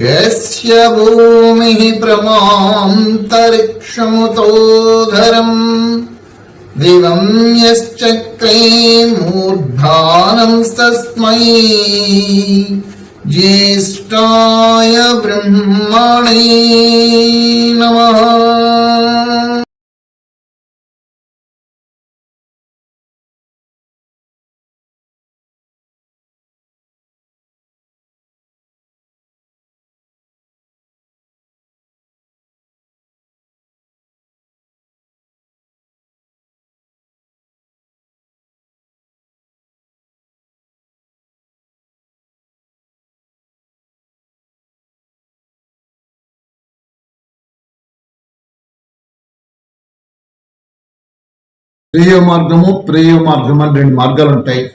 यस्य भूमिः प्रमान्तरिक्षमुतोधरम् दिवं यश्चक्रे मूर्धानंस्तस्मै ज्येष्ठाय பெருமானே శ్రేయ మార్గము ప్రేయ మార్గం అని రెండు మార్గాలు ఉంటాయి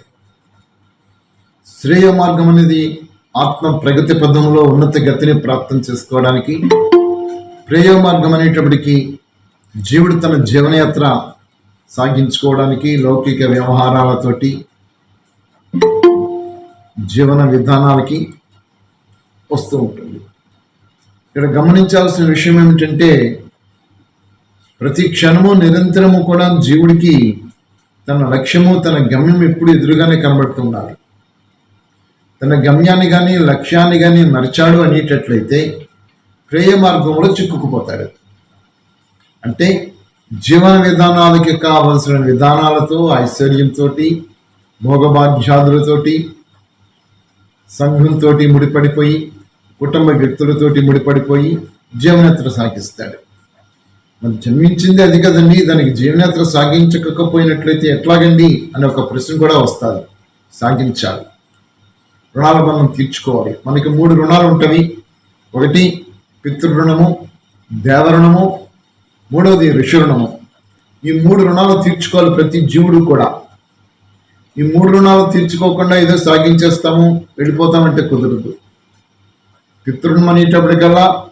శ్రేయ మార్గం అనేది ఆత్మ ప్రగతి పదంలో ఉన్నత గతిని ప్రాప్తం చేసుకోవడానికి ప్రేయ మార్గం అనేటప్పటికీ జీవుడు తన జీవనయాత్ర సాగించుకోవడానికి లౌకిక వ్యవహారాలతోటి జీవన విధానాలకి వస్తూ ఉంటుంది. ఇక్కడ గమనించాల్సిన విషయం ఏమిటంటే ప్రతి క్షణము నిరంతరము కూడా జీవుడికి తన లక్ష్యము తన గమ్యం ఎప్పుడు ఎదురుగానే కనబడుతుండాలి. తన గమ్యాన్ని కానీ లక్ష్యాన్ని కానీ మరిచాడు అనేటట్లయితే ప్రేయ మార్గంలో చిక్కుకుపోతాడు. అంటే జీవన విధానాలకి కావలసిన విధానాలతో ఐశ్వర్యంతో భోగభాగ్యాదులతోటి సంఘంతో ముడిపడిపోయి కుటుంబ వ్యక్తులతోటి ముడిపడిపోయి జీవనయాత్ర సాగిస్తాడు. మరి జన్మించింది అది కదండి దానికి జీవనయాత్ర సాగించకపోయినట్లయితే ఎట్లాగండి అనే ఒక ప్రశ్న కూడా వస్తుంది. సాగించాలి. రుణాలు మనం తీర్చుకోవాలి. మనకి మూడు రుణాలు ఉంటవి. ఒకటి పితృరుణము దేవరుణము దేవ రుణము మూడవది ఋషి రుణము ఈ మూడు రుణాలు తీర్చుకోవాలి ప్రతి జీవుడు కూడా. ఈ మూడు రుణాలు తీర్చుకోకుండా ఏదో సాగించేస్తాము వెళ్ళిపోతామంటే కుదరదు. పితృణం అనేటప్పటికల్లా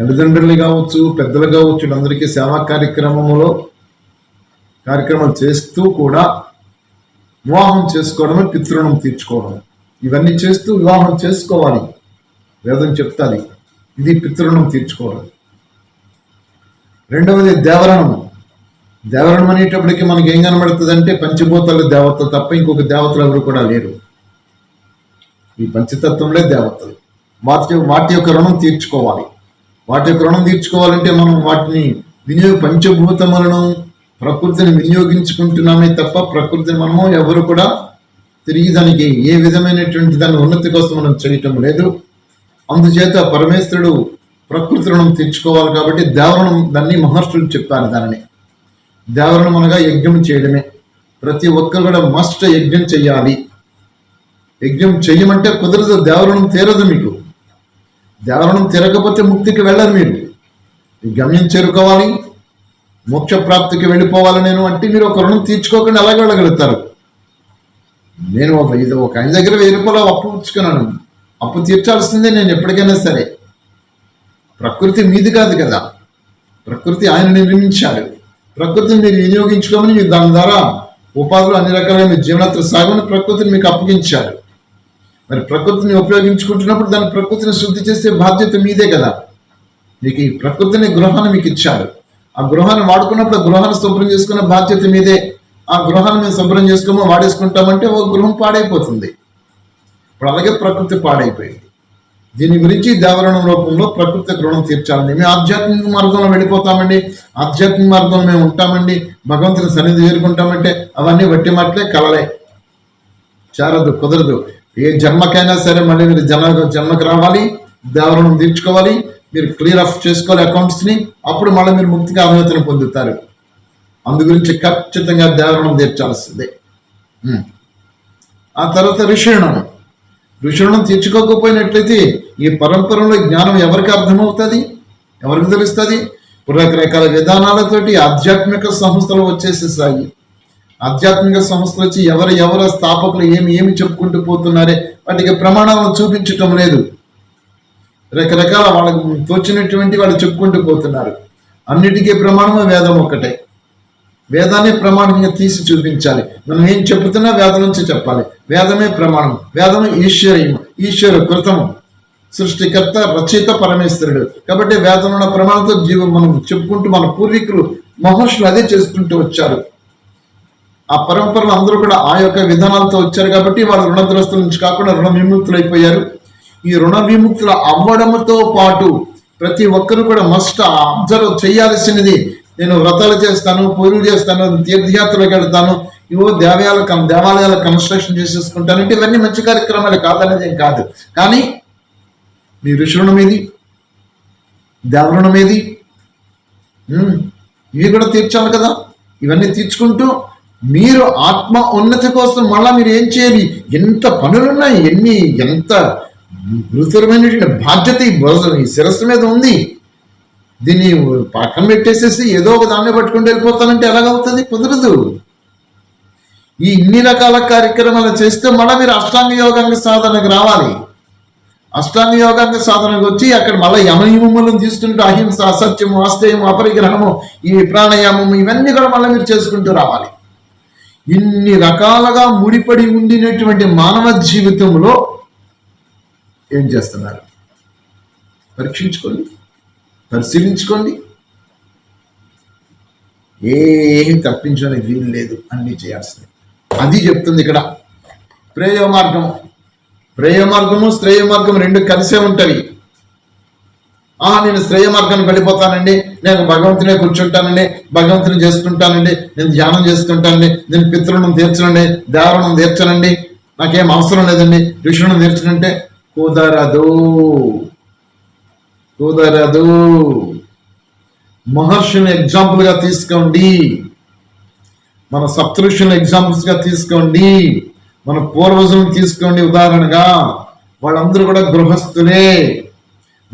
తల్లిదండ్రులు కావచ్చు పెద్దలు కావచ్చు వీళ్ళందరికీ సేవా కార్యక్రమంలో కార్యక్రమాలు చేస్తూ కూడా వివాహం చేసుకోవడమే పితృణం తీర్చుకోవడం. ఇవన్నీ చేస్తూ వివాహం చేసుకోవాలి. వేదం చెప్తాది. ఇది పితృణం తీర్చుకోవడం. రెండవది దేవరణం దేవరణం అనేటప్పటికి మనకి ఏం కనబడుతుంది అంటే పంచభూతాల దేవత తప్ప ఇంకొక దేవతలు ఎవరు కూడా లేరు. ఈ పంచతత్వంలో దేవతలు. వాటి వాటి యొక్క రుణం తీర్చుకోవాలి. వాటి యొక్క రుణం తీర్చుకోవాలంటే మనం వాటిని వినియోగ పంచభూతములను ప్రకృతిని వినియోగించుకుంటున్నామే తప్ప ప్రకృతిని మనము ఎవరు కూడా తిరిగి దానికి ఏ విధమైనటువంటి దాని ఉన్నతి కోసం మనం చేయటం లేదు. అందుచేత పరమేశ్వరుడు ప్రకృతి రుణం తీర్చుకోవాలి కాబట్టి దేవరణం దాన్ని మహర్షులు చెప్పారు దానిని. దేవరణం అనగా యజ్ఞం చేయడమే. ప్రతి ఒక్కరు కూడా మస్ట్ యజ్ఞం చేయాలి. యజ్ఞం చెయ్యమంటే కుదరదు దేవరణం తీరదు మీకు. ధ్యానం తిరగకపోతే ముక్తికి వెళ్ళరు మీరు. ఈ గమ్యం చేరుకోవాలి. మోక్ష ప్రాప్తికి వెళ్ళిపోవాలి నేను అంటే మీరు ఒక రుణం తీర్చుకోకుండా ఎలాగ వెళ్ళగలుగుతారు. నేను ఒక ఇది ఒక ఆయన దగ్గర వెయ్యి రూపాయలు అప్పు పుచ్చుకున్నాను అప్పు తీర్చాల్సిందే నేను ఎప్పటికైనా సరే. ప్రకృతి మీది కాదు కదా. ప్రకృతి ఆయన నిర్మించాడు. ప్రకృతిని మీరు వినియోగించుకోమని మీరు దాని ద్వారా ఉపాధులు అన్ని రకాలుగా మీ జీవనత్ర సాగమని ప్రకృతిని మీకు అప్పగించాడు. మరి ప్రకృతిని ఉపయోగించుకుంటున్నప్పుడు దాని ప్రకృతిని శుద్ధి చేసే బాధ్యత మీదే కదా. మీకు ఈ ప్రకృతిని గృహాన్ని మీకు ఇచ్చాడు. ఆ గృహాన్ని వాడుకున్నప్పుడు ఆ గృహాన్ని శుభ్రం చేసుకున్న బాధ్యత మీదే. ఆ గృహాన్ని మేము శుభ్రం చేసుకోమో వాడేసుకుంటామంటే ఒక గృహం పాడైపోతుంది. ఇప్పుడు అలాగే ప్రకృతి పాడైపోయింది. దీని గురించి దేవరణం రూపంలో ప్రకృతి రుణం తీర్చాలండి. మేము ఆధ్యాత్మిక మార్గంలో వెళ్ళిపోతామండి. ఆధ్యాత్మిక మార్గంలో మేము ఉంటామండి. భగవంతుని సన్నిధి చేరుకుంటామంటే అవన్నీ వట్టి మాటలే కలలే. చేరదు కుదరదు. ఏ జన్మకైనా సరే మళ్ళీ మీరు జన్మ జన్మకి రావాలి దేవరణం తీర్చుకోవాలి మీరు క్లియర్ ఆఫ్ చేసుకోవాలి అకౌంట్స్ని అప్పుడు మళ్ళీ మీరు ముక్తిగా అర్హతను పొందుతారు. అందు గురించి ఖచ్చితంగా దేవరణం తీర్చాల్సిందే. ఆ తర్వాత ఋషిణం ఋషులను తీర్చుకోకపోయినట్లయితే ఈ పరంపరలో జ్ఞానం ఎవరికి అర్థమవుతుంది? ఎవరికి తెలుస్తుంది? రకరకాల విధానాలతోటి ఆధ్యాత్మిక సంస్థలు వచ్చేసేసాయి. ఆధ్యాత్మిక సంస్థలు వచ్చి ఎవరు ఎవరు స్థాపకులు ఏమి ఏమి చెప్పుకుంటూ పోతున్నారే వాటికి ప్రమాణాలను చూపించటం లేదు. రకరకాల వాళ్ళకు తోచినటువంటి వాళ్ళు చెప్పుకుంటూ పోతున్నారు. అన్నిటికీ ప్రమాణము వేదం ఒక్కటే. వేదాన్ని ప్రమాణంగా తీసి చూపించాలి. మనం ఏం చెబుతున్నా వేదం నుంచి చెప్పాలి. వేదమే ప్రమాణం. వేదము ఈశ్వరీయం. ఈశ్వర కృతము. సృష్టికర్త రచయిత పరమేశ్వరుడు. కాబట్టి వేదంలో ఉన్న ప్రమాణంతో జీవం మనం చెప్పుకుంటూ మన పూర్వీకులు మహర్షులు అదే చేసుకుంటూ వచ్చారు. ఆ పరంపరలు అందరూ కూడా ఆ యొక్క విధానాలతో వచ్చారు కాబట్టి వాళ్ళు రుణగ్రస్తుల నుంచి కాకుండా రుణ విముక్తులు అయిపోయారు ఈ రుణ విముక్తులు అవ్వడంతో పాటు ప్రతి ఒక్కరు కూడా మస్ట్ అబ్జర్వ్ చేయాల్సినది నేను వ్రతాలు చేస్తాను పూజలు చేస్తాను తీర్థయాత్రలకు వెళ్తాను ఇవో దేవాలయాల కన్ దేవాలయాల కన్స్ట్రక్షన్ చేసేసుకుంటాను. అంటే ఇవన్నీ మంచి కార్యక్రమాలు కాదనేది ఏం కాదు. కానీ మీ ఋషుణం ఏది? దేవరుణం ఏది? ఇవి కూడా తీర్చాలి కదా. ఇవన్నీ తీర్చుకుంటూ మీరు ఆత్మ ఉన్నతి కోసం మళ్ళా మీరు ఏం చేయాలి? ఎంత పనులున్నాయి ఎన్ని ఎంత గురుతరమైనటువంటి బాధ్యత ఈ ఈ శిరస్సు మీద ఉంది. దీన్ని పక్కన పెట్టేసేసి ఏదో ఒక దాన్ని పట్టుకుని వెళ్ళిపోతానంటే ఎలాగవుతుంది? కుదరదు. ఈ ఇన్ని రకాల కార్యక్రమాలు చేస్తే మళ్ళీ మీరు అష్టాంగ యోగాంగ సాధనకు రావాలి. అష్టాంగ యోగాంగ సాధనకు వచ్చి అక్కడ మళ్ళీ యమయమములను తీసుకుంటూ అహింస అసత్యము అస్తేయము అపరిగ్రహము ఈ ప్రాణాయామము ఇవన్నీ కూడా మళ్ళీ మీరు చేసుకుంటూ రావాలి. ఇన్ని రకాలుగా ముడిపడి ఉండినటువంటి మానవ జీవితంలో ఏం చేస్తున్నారు? పరీక్షించుకోండి. పరిశీలించుకోండి. ఏం తప్పించడానికి వీలు లేదు. అన్నీ చేయాల్సింది. అది చెప్తుంది ఇక్కడ. ప్రేయ మార్గం. ప్రేయ మార్గము శ్రేయ మార్గం రెండు కలిసే ఉంటాయి ఆ నేను శ్రేయ మార్గానికి వెళ్ళిపోతానండి. నేను భగవంతునే కూర్చుంటానండి. భగవంతుని చేసుకుంటానండి నేను ధ్యానం చేసుకుంటానండి నేను పితృణం తీర్చనండి. దేవరణం తీర్చనండి. నాకేం అవసరం లేదండి. ఋషులను తీర్చనంటే కుదరదు. కుదరదు. మహర్షిని ఎగ్జాంపుల్గా తీసుకోండి. మన సప్తఋషులను ఎగ్జాంపుల్స్గా తీసుకోండి. మన పూర్వజులను తీసుకోండి ఉదాహరణగా. వాళ్ళందరూ కూడా గృహస్థులే.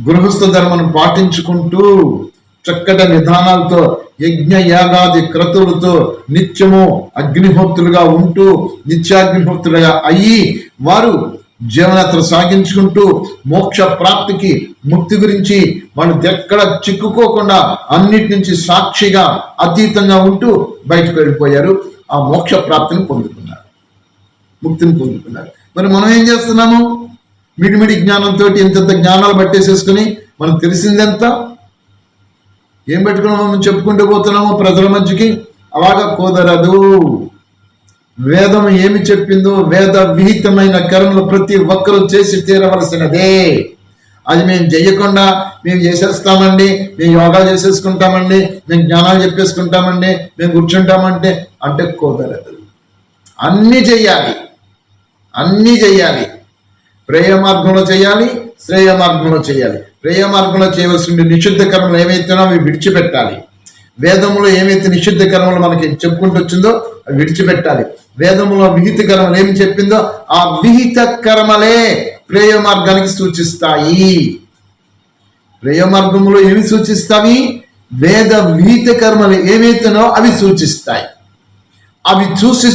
గృహస్థ ధర్మను పాటించుకుంటూ చక్కటి విధానాలతో యజ్ఞ యాగాది క్రతువులతో నిత్యము అగ్నిహోత్రులుగా ఉంటూ నిత్యాగ్నిహోత్రులుగా అయ్యి వారు జీవనయాత్ర సాగించుకుంటూ మోక్ష ప్రాప్తికి ముక్తి గురించి వాళ్ళు ఎక్కడ చిక్కుకోకుండా అన్నిటి నుంచి సాక్షిగా అతీతంగా ఉంటూ బయటకు వెళ్ళిపోయారు. ఆ మోక్ష ప్రాప్తిని పొందుకున్నారు. ముక్తిని పొందుకున్నారు. మరి మనం ఏం చేస్తున్నాము? మిడిమిడి జ్ఞానంతో ఇంతంత జ్ఞానాలు పట్టేసేసుకుని మనకు తెలిసిందెంత? ఏం పెట్టుకున్నామో మనం చెప్పుకుంటూ పోతున్నామో ప్రజల మధ్యకి అలాగా కుదరదు. వేదం ఏమి చెప్పిందో వేద విహితమైన కర్మలు ప్రతి ఒక్కరూ చేసి తీరవలసినదే. అది మేము చేయకుండా మేము చేసేస్తామండి మేము యోగా చేసేసుకుంటామండి మేము జ్ఞానాలు చెప్పేసుకుంటామండి మేము కూర్చుంటామంటే అంటే కుదరదు. అన్నీ చెయ్యాలి. అన్నీ చెయ్యాలి. ప్రేయ మార్గంలో చేయాలి శ్రేయ మార్గంలో చేయాలి. ప్రేయ మార్గంలో చేయవలసిన నిషిద్ధ కర్మలు ఏవైతేనో అవి విడిచిపెట్టాలి. వేదములో ఏమైతే నిషిద్ధ కర్మలు మనకి చెప్పుకుంటూ వచ్చిందో అవి విడిచిపెట్టాలి. వేదములో విహిత కర్మలు ఏమి చెప్పిందో ఆ విహిత కర్మలే ప్రేయ మార్గానికి సూచిస్తాయి. ప్రేయ మార్గములో ఏమి సూచిస్తాయి? వేద విహిత కర్మలు ఏమైతేనో అవి సూచిస్తాయి. అవి చూసి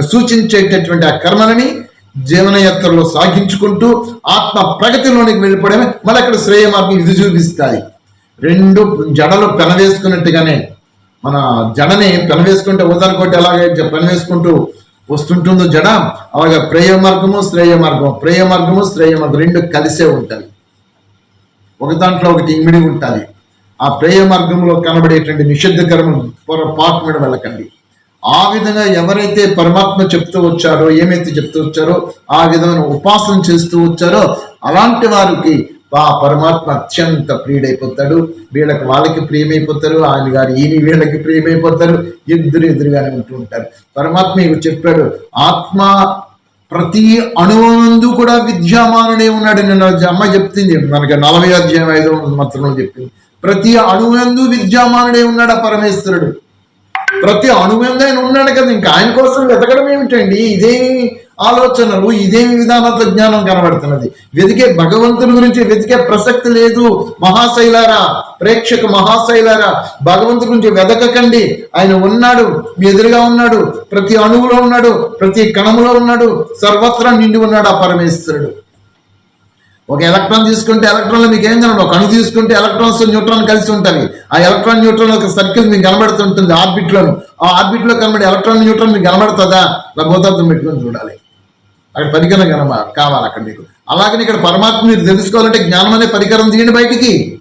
సూచించేటటువంటి ఆ కర్మలని జీవనయాత్రలో సాగించుకుంటూ ఆత్మ ప్రగతిలోనికి వెళ్ళిపోవడమే మళ్ళీ అక్కడ శ్రేయ మార్గం ఇది చూపిస్తాయి. రెండు జడలు పెనవేసుకున్నట్టుగానే మన జడని పెనవేసుకుంటే ఉదాహరణ ఎలాగైతే పెనవేసుకుంటూ వస్తుంటుందో జడ అలాగే ప్రేయ మార్గము శ్రేయ మార్గము ప్రేయ మార్గము శ్రేయ మార్గం రెండు కలిసే ఉంటాయి ఒక దాంట్లో ఒకటి ఇమిడి ఉంటుంది. ఆ ప్రేయ మార్గంలో కనబడేటువంటి నిషిద్ధకరము పొరపాటు మీద వెళ్ళకండి. ఆ విధంగా ఎవరైతే పరమాత్మ చెప్తూ వచ్చారో ఏమైతే చెప్తూ వచ్చారో ఆ విధమైన ఉపాసన చేస్తూ వచ్చారో అలాంటి వారికి ఆ పరమాత్మ అత్యంత ప్రియుడైపోతాడు. వీళ్ళకి వాళ్ళకి ప్రియమైపోతారు ఆయన గారు ఈయన వీళ్ళకి ప్రియమైపోతారు ఎదురు ఎదురుగానే ఉంటూ ఉంటారు. పరమాత్మ ఇవి చెప్పాడు? ఆత్మ ప్రతి అణువందు కూడా విద్యామానుడే ఉన్నాడు నిన్న అమ్మ చెప్తుంది మనకి నలభై అధ్యాయం ఐదో మాత్రంలో చెప్పింది. ప్రతి అణువందు విద్యామానుడే ఉన్నాడు ఆ పరమేశ్వరుడు. ప్రతి అణువంగా ఆయన ఉన్నాడు కదా ఇంకా ఆయన కోసం వెతకడం ఏమిటండి? ఇదేమి ఆలోచనలు ఇదేమి విధానాలతో జ్ఞానం కనబడుతున్నది. వెతికే భగవంతుని గురించి వెతికే ప్రసక్తి లేదు. మహాశైలారా ప్రేక్షక మహాశైలారా భగవంతుడి గురించి వెతకకండి. ఆయన ఉన్నాడు మీ ఎదురుగా ఉన్నాడు ప్రతి అణువులో ఉన్నాడు ప్రతి కణములో ఉన్నాడు సర్వత్రా నిండి ఉన్నాడు ఆ పరమేశ్వరుడు. ఒక ఎలక్ట్రాన్ తీసుకుంటే ఎలక్ట్రాన్లో మీకు ఏం కనబడదు ఒక తీసుకుంటే ఎలక్ట్రాన్స్ న్యూట్రాన్ కలిసి ఉంటాయి ఆ ఎలక్ట్రాన్ న్యూట్రాన్ ఒక సర్కిల్ మీకు కనబడుతుంటుంది ఆర్బిట్ లోను ఆ ఆర్బిట్లో కనబడే ఎలక్ట్రాన్ న్యూట్రాన్ మీకు కనబడుతుందా? ఇలా పెట్టుకుని చూడాలి. అక్కడ పరికరం కనబ కావాలి అక్కడ మీకు. అలాగని ఇక్కడ పరమాత్మ మీరు తెలుసుకోవాలంటే జ్ఞానం అనే పరికరం తీయండి బయటికి.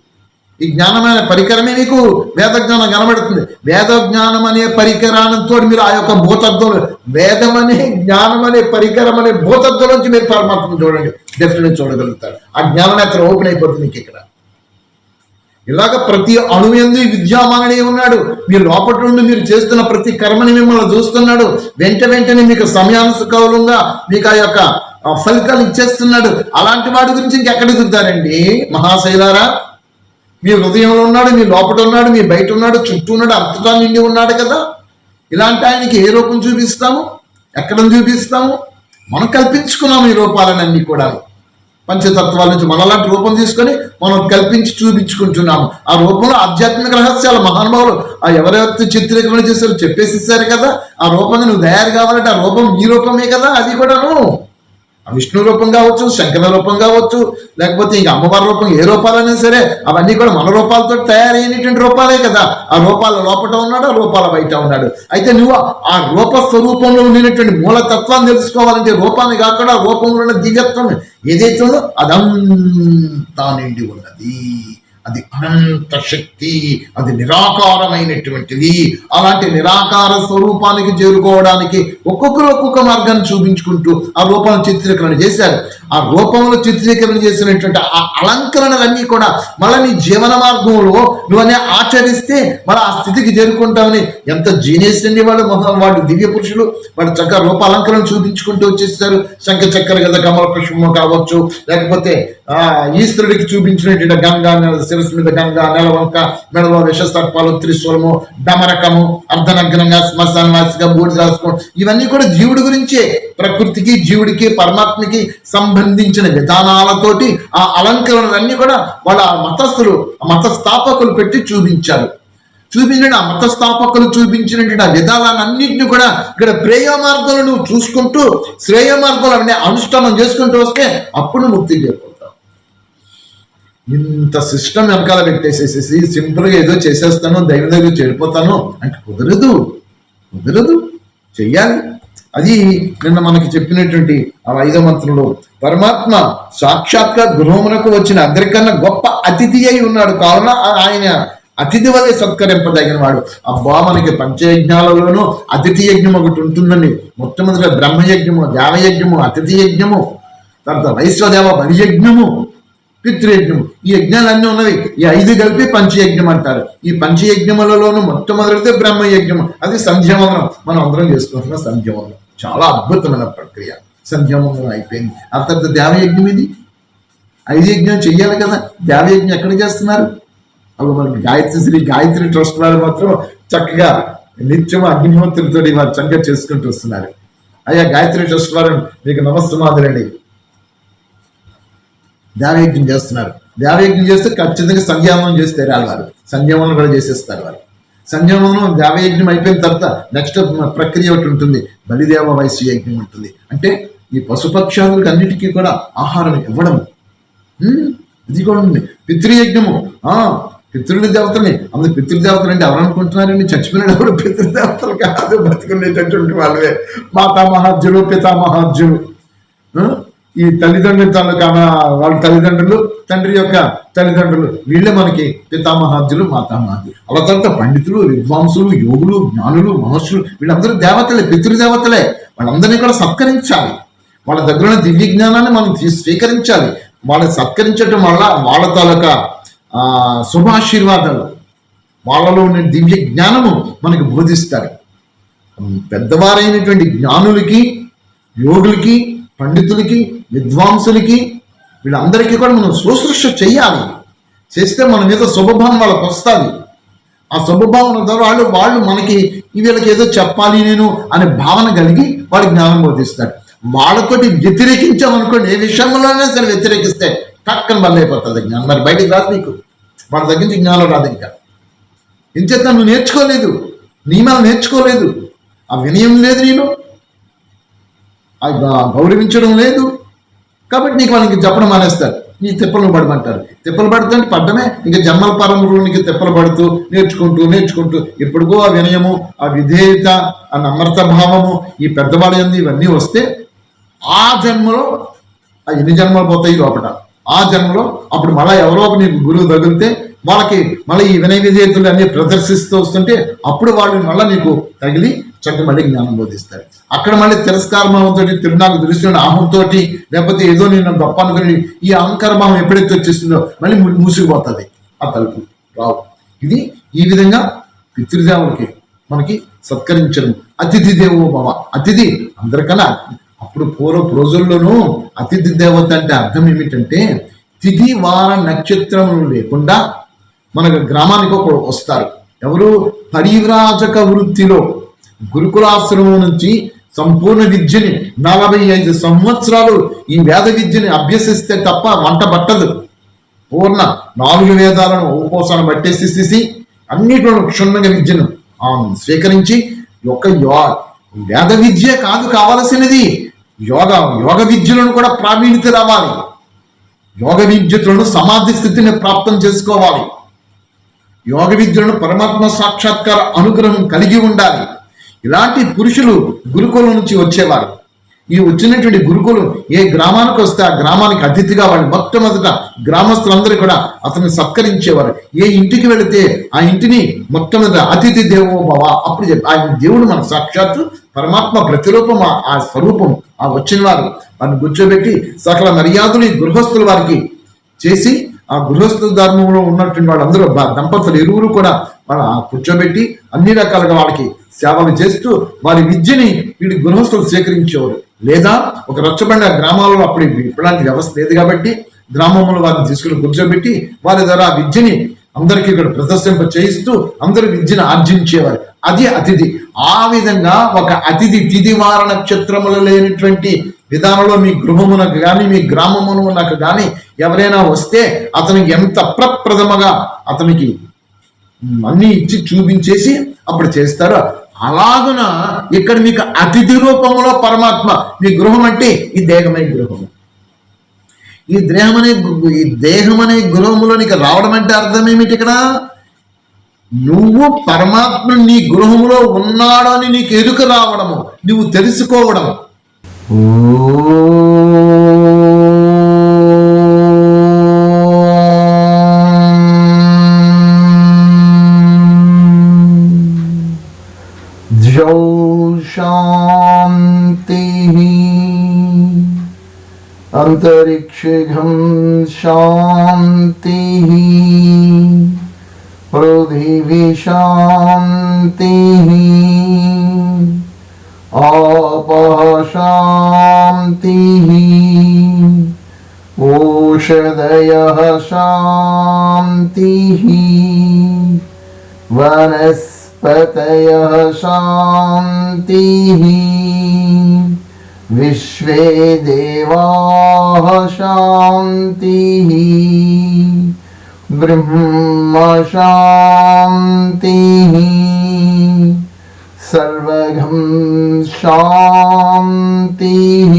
ఈ జ్ఞానమైన పరికరమే మీకు వేద జ్ఞానం కనబడుతుంది. వేద జ్ఞానం అనే పరికరానంతో మీరు ఆ యొక్క భూతత్వం వేదం అనే జ్ఞానం అనే పరికరం అనే భూతత్వం నుంచి మీరు పరమాత్మను చూడండి. డెఫినెట్ చూడగలుగుతారు. ఆ జ్ఞానం అక్కడ ఓపెన్ అయిపోతుంది మీకు ఇక్కడ. ఇలాగ ప్రతి అణువేందు విద్యామాననే ఉన్నాడు. మీ లోపల నుండి మీరు చేస్తున్న ప్రతి కర్మని మిమ్మల్ని చూస్తున్నాడు. వెంట వెంటనే మీకు సమయానుకూలంగా మీకు ఆ యొక్క ఫలితాలు ఇచ్చేస్తున్నాడు. అలాంటి వాడి గురించి ఇంకెక్కడ దిగుతారండి మహాశైలారా? మీ హృదయంలో ఉన్నాడు మీ లోపల ఉన్నాడు మీ బయట ఉన్నాడు చుట్టూ ఉన్నాడు అంతటా నిండి ఉన్నాడు కదా. ఇలాంటి ఆయనకి ఏ రూపం చూపిస్తాము? ఎక్కడ చూపిస్తాము? మనం కల్పించుకున్నాము ఈ రూపాలన్నీ కూడా. పంచతత్వాల నుంచి మనలాంటి రూపం తీసుకొని మనం కల్పించి చూపించుకుంటున్నాము. ఆ రూపంలో ఆధ్యాత్మిక రహస్యాలు మహానుభావులు ఆ ఎవరెవరితో చిత్రీకరణ చేశారో చెప్పేసి ఇస్తారు కదా. ఆ రూపంగా నువ్వు తయారు కావాలంటే ఆ రూపం ఈ రూపమే కదా అది కూడాను. విష్ణు రూపం కావచ్చు శంకర రూపం కావచ్చు లేకపోతే ఇంక అమ్మవారి రూపం ఏ రూపాలైనా సరే అవన్నీ కూడా మన రూపాలతో తయారైనటువంటి రూపాలే కదా. ఆ రూపాల లోపల ఉన్నాడు ఆ రూపాల బయట ఉన్నాడు. అయితే నువ్వు ఆ రూప స్వరూపంలో ఉండినటువంటి మూలతత్వాన్ని తెలుసుకోవాలంటే రూపాన్ని కాకుండా రూపంలో ఉన్న దివ్యత్వం ఏదైతే ఉందో అదంతా నిండి ఉన్నది. అది అనంత శక్తి అది నిరాకారమైనటువంటిది. అలాంటి నిరాకార స్వరూపానికి చేరుకోవడానికి ఒక్కొక్కరు ఒక్కొక్క మార్గాన్ని చూపించుకుంటూ ఆ రూపాన్ని చిత్రీకరణ చేశారు. ఆ రూపంలో చిత్రీకరణ చేసినటువంటి ఆ అలంకరణలన్నీ కూడా మళ్ళీ నీ జీవన మార్గంలో నువ్వనే ఆచరిస్తే మళ్ళీ ఆ స్థితికి చేరుకుంటావని ఎంత జీనియస్ అండి వాళ్ళు మొహం వాడు దివ్య పురుషులు. వాడు చక్కగా రూప అలంకరణ చూపించుకుంటూ వచ్చేస్తారు. శంఖ చక్కెర కదా కమల పుష్పము కావచ్చు. లేకపోతే ఆ ఈశ్వరుడికి చూపించినటువంటి గంగా శిరస్సు మీద గంగా నెలవంక మెడలో విషసర్పాలు త్రిశూలము డమరకము అర్ధనగ్నంగా శ్మశానవాసిగా బూడిద రాసుకోవడం ఇవన్నీ కూడా జీవుడి గురించే. ప్రకృతికి జీవుడికి పరమాత్మకి సంబంధించిన విధానాలతోటి ఆ అలంకరణలన్నీ కూడా వాళ్ళ మతస్థులు ఆ మత స్థాపకులు పెట్టి చూపించారు. చూపించిన ఆ మత స్థాపకులు చూపించినటువంటి ఆ విధానాలన్నింటినీ కూడా ఇక్కడ ప్రేయ మార్గంలో నువ్వు చూసుకుంటూ శ్రేయ మార్గంలో అవన్నీ అనుష్ఠానం చేసుకుంటూ వస్తే అప్పుడు ముక్తి చేరుకుంటావు ఇంత సిస్టమ్ వెనకాల పెట్టేసేసేసి సింపుల్గా ఏదో చేసేస్తాను దైవ దగ్గర చెడిపోతాను అంటే కుదరదు. కుదరదు. చెయ్యాలి. అది నిన్న మనకి చెప్పినటువంటి ఆ ఐదో మంత్రంలో పరమాత్మ సాక్షాత్గా గృహమునకు వచ్చిన అందరికన్నా గొప్ప అతిథి అయి ఉన్నాడు. కావున ఆ- ఆయన అతిథి వలె సత్కరింపదగిన వాడు అబ్బా మనకి పంచయజ్ఞాలలోనూ అతిథి యజ్ఞం ఒకటి ఉంటుందండి. మొట్టమొదటిగా బ్రహ్మయజ్ఞము దేవయజ్ఞము అతిథి యజ్ఞము తర్వాత వైశ్వదేవ బలియజ్ఞము పితృయజ్ఞము. ఈ యజ్ఞాలన్నీ ఉన్నవి. ఈ ఐదు కలిపి పంచయజ్ఞం అంటారు. ఈ పంచయజ్ఞములలోనూ మొట్టమొదటిదే బ్రహ్మయజ్ఞము. అది సంధ్యవనం మనం అందరం చేసుకుంటున్న సంధ్యవనం చాలా అద్భుతమైన ప్రక్రియ. సంధ్యావందనం అయిపోయింది. ఆ తర్వాత దేవయజ్ఞం ఇది? ఐదు యజ్ఞం చెయ్యాలి కదా. దేవయజ్ఞం ఎక్కడ చేస్తున్నారు? అవి మనకి గాయత్రి శ్రీ గాయత్రి ట్రస్ట్ వారు మాత్రం చక్కగా నిత్యం అగ్నిహోత్రులతో వారు చక్కగా చేసుకుంటూ వస్తున్నారు. అయ్యా గాయత్రి ట్రస్ట్ వారు మీకు నమస్తమాదులండి దేవయజ్ఞం చేస్తున్నారు. దేవయజ్ఞం చేస్తే ఖచ్చితంగా సంధ్యావనం చేస్తే తీరాలి వారు. సంధ్యావనం కూడా చేసేస్తారు వారు. సంధ్యావనం దేవయజ్ఞం అయిపోయిన తర్వాత నెక్స్ట్ ప్రక్రియ ఒకటి ఉంటుంది. బలిదేవ వయసు యజ్ఞం ఉంటుంది. అంటే ఈ పశుపక్షాదులకు అన్నిటికీ కూడా ఆహారం ఇవ్వడం ఇది కూడా ఉంది. పితృయజ్ఞము. ఆ దేవతని అందులో అందరు పితృదేవతలు అంటే ఎవరనుకుంటున్నారండి చచ్చిపోయిన ఎవరు పితృదేవతలు కాదు? బతుకునేటటువంటి వాళ్ళవే. మాతామహాజ్యులు పితామహాజ్యులు ఈ తల్లిదండ్రుల తాలూకా వాళ్ళ తల్లిదండ్రులు తండ్రి యొక్క తల్లిదండ్రులు వీళ్ళే మనకి పితామహాద్యులు మాతామహాద్యులు అలా తర్వాత పండితులు విద్వాంసులు యోగులు జ్ఞానులు మనుషులు వీళ్ళందరూ దేవతలే పితృదేవతలే. వాళ్ళందరినీ కూడా సత్కరించాలి. వాళ్ళ దగ్గర ఉన్న దివ్య జ్ఞానాన్ని మనం స్వీకరించాలి. వాళ్ళని సత్కరించడం వల్ల వాళ్ళ తాలూకా శుభాశీర్వాదాలు వాళ్ళలో ఉన్న దివ్య జ్ఞానము మనకు బోధిస్తారు. పెద్దవారైనటువంటి జ్ఞానులకి యోగులకి పండితులకి విద్వాంసులకి వీళ్ళందరికీ కూడా మనం శుశ్రూష చేయాలి చేస్తే మన మీద శుభభావం వాళ్ళకి వస్తుంది ఆ శుభభావన ద్వారా వాళ్ళు వాళ్ళు మనకి వీళ్ళకి ఏదో చెప్పాలి నేను అనే భావన కలిగి వాళ్ళు జ్ఞానం బోధిస్తారు. వాళ్ళతోటి వ్యతిరేకించామనుకోండి ఏ విషయంలోనే సరే వ్యతిరేకిస్తే టక్కన బలైపోతుంది జ్ఞానం. మరి బయటికి రాదు నీకు. వాళ్ళ దగ్గర నుంచి జ్ఞానం రాదు ఇంకా. ఇంచేత నువ్వు నేర్చుకోలేదు. నియమాలు నేర్చుకోలేదు. ఆ వినయం లేదు నీలో. గౌరవించడం లేదు. కాబట్టి నీకు వాళ్ళకి చెప్పడం మానేస్తారు. నీ తిప్పలు పడమంటారు. తిప్పలు పడితే పడ్డమే ఇంకా జన్మల పరములోనికి తిప్పలు పడుతూ నేర్చుకుంటూ నేర్చుకుంటూ ఎప్పుడుకో ఆ వినయము ఆ విధేయత ఆ నమ్రత భావము ఈ పెద్దవాళ్ళ ఇవన్నీ వస్తే ఆ జన్మలో ఆ ఎన్ని జన్మలు పోతాయి లోపల ఆ జన్మలో అప్పుడు మళ్ళీ ఎవరో ఒక నీకు గురువు తగిలితే వాళ్ళకి మళ్ళీ ఈ వినయ విధేయతలు అన్ని ప్రదర్శిస్తూ వస్తుంటే అప్పుడు వాళ్ళు మళ్ళీ నీకు తగిలి చక్కగా మళ్ళీ జ్ఞానం బోధిస్తారు. అక్కడ మళ్ళీ తిరస్కార భావంతో తిరునాకు దృష్టి ఆహంతో లేకపోతే ఏదో నేను గొప్ప అనుకుని ఈ అహంకార భావం ఎప్పుడైతే వచ్చేస్తుందో మళ్ళీ మూసుకుపోతుంది. ఆ తలుపు. రావు ఇది ఈ విధంగా పితృదేవులకి మనకి సత్కరించడం. అతిథి దేవో భవ. అతిథి అందరికన్నా అప్పుడు పూర్వపు రోజుల్లోనూ అతిథి దేవత అంటే అర్థం ఏమిటంటే తిథి వార నక్షత్రములు లేకుండా మనకు గ్రామానికి ఒకడు వస్తారు. ఎవరు పరివ్రాజక వృత్తిలో గురుకులాశ్రమం నుంచి సంపూర్ణ విద్యని నలభై ఐదు సంవత్సరాలు ఈ వేద విద్యని అభ్యసిస్తే తప్ప వంట పట్టదు. పూర్ణ నాలుగు వేదాలను ఉపోసాన పట్టేసేసేసి అన్నిటిలో క్షుణ్ణంగా విద్యను ఆ, స్వీకరించి యొక్క యో వేద విద్య కాదు కావలసినది. యోగ యోగ విద్యలను కూడా ప్రావీణ్యత రావాలి. యోగ విద్యలను సమాధి స్థితిని ప్రాప్తం చేసుకోవాలి. యోగ విద్యలను పరమాత్మ సాక్షాత్కార అనుగ్రహం కలిగి ఉండాలి. ఇలాంటి పురుషులు గురుకులం నుంచి వచ్చేవారు. ఈ వచ్చినటువంటి గురుకులు ఏ గ్రామానికి వస్తే ఆ గ్రామానికి అతిథిగా వాళ్ళు మొట్టమొదట గ్రామస్తులందరూ కూడా అతన్ని సత్కరించేవారు. ఏ ఇంటికి వెళితే ఆ ఇంటిని మొట్టమొదట అతిథి దేవో భవ అప్పుడు చెప్పి ఆయన దేవుడు మన సాక్షాత్తు పరమాత్మ ప్రతిరూపం ఆ- ఆ స్వరూపం ఆ వచ్చిన వారు వారిని కూర్చోబెట్టి సకల మర్యాదలు ఈ గృహస్థుల వారికి చేసి ఆ గృహస్థ ధర్మంలో ఉన్నటువంటి వాళ్ళందరూ బా- దంపతులు ఇరువురు కూడా వాళ్ళ కూర్చోబెట్టి అన్ని రకాలుగా వాళ్ళకి సేవలు చేస్తూ వారి విద్యని వీడి గృహస్థులు స్వీకరించేవారు లేదా ఒక రచ్చబండ గ్రామాలలో అప్పుడు ఇలాంటి వ్యవస్థ లేదు కాబట్టి గ్రామంలో వారిని తీసుకుని కూర్చోబెట్టి వారి ద్వారా విద్యని అందరికీ ఇక్కడ ప్రదర్శింప చేయిస్తూ అందరూ విద్యను ఆర్జించేవారు. అది అతిథి. ఆ విధంగా ఒక అతిథి తిదివార నక్షత్రములు లేనటువంటి విధానంలో మీ గృహమునకు కానీ మీ గ్రామమునకు కానీ ఎవరైనా వస్తే అతనికి ఎంత ప్రప్రథమగా అతనికి అన్నీ ఇచ్చి చూపించేసి అప్పుడు చేస్తారు అలాగున ఇక్కడ మీకు అతిథి రూపంలో పరమాత్మ మీ గృహం అంటే ఈ దేహమైన గృహము. ఈ దేహం అనే ఈ దేహం అనే గృహములో నీకు రావడం అంటే అర్థం ఏమిటి ఇక్కడ? నువ్వు పరమాత్మ నీ గృహములో ఉన్నాడని నీకు ఎరుక రావడము నువ్వు తెలుసుకోవడము. शान्तिः अन्तरिक्षघं शान्तिः पृथिवी शान्तिः आपः शान्तिः ओषधयः शान्तिः। वनस्पतयः शान्तिः। विश्वे देवाः शान्तिः। ब्रह्म शान्तिः सर्वघं शान्तिः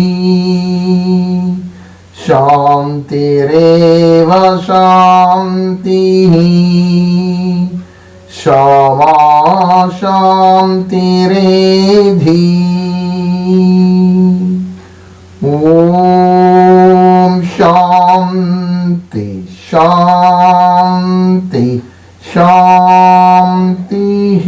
शान्तिरेव शान्तिः क्षमा शान्तिरेधि ॐ शान्ति शान्ति शान्तिः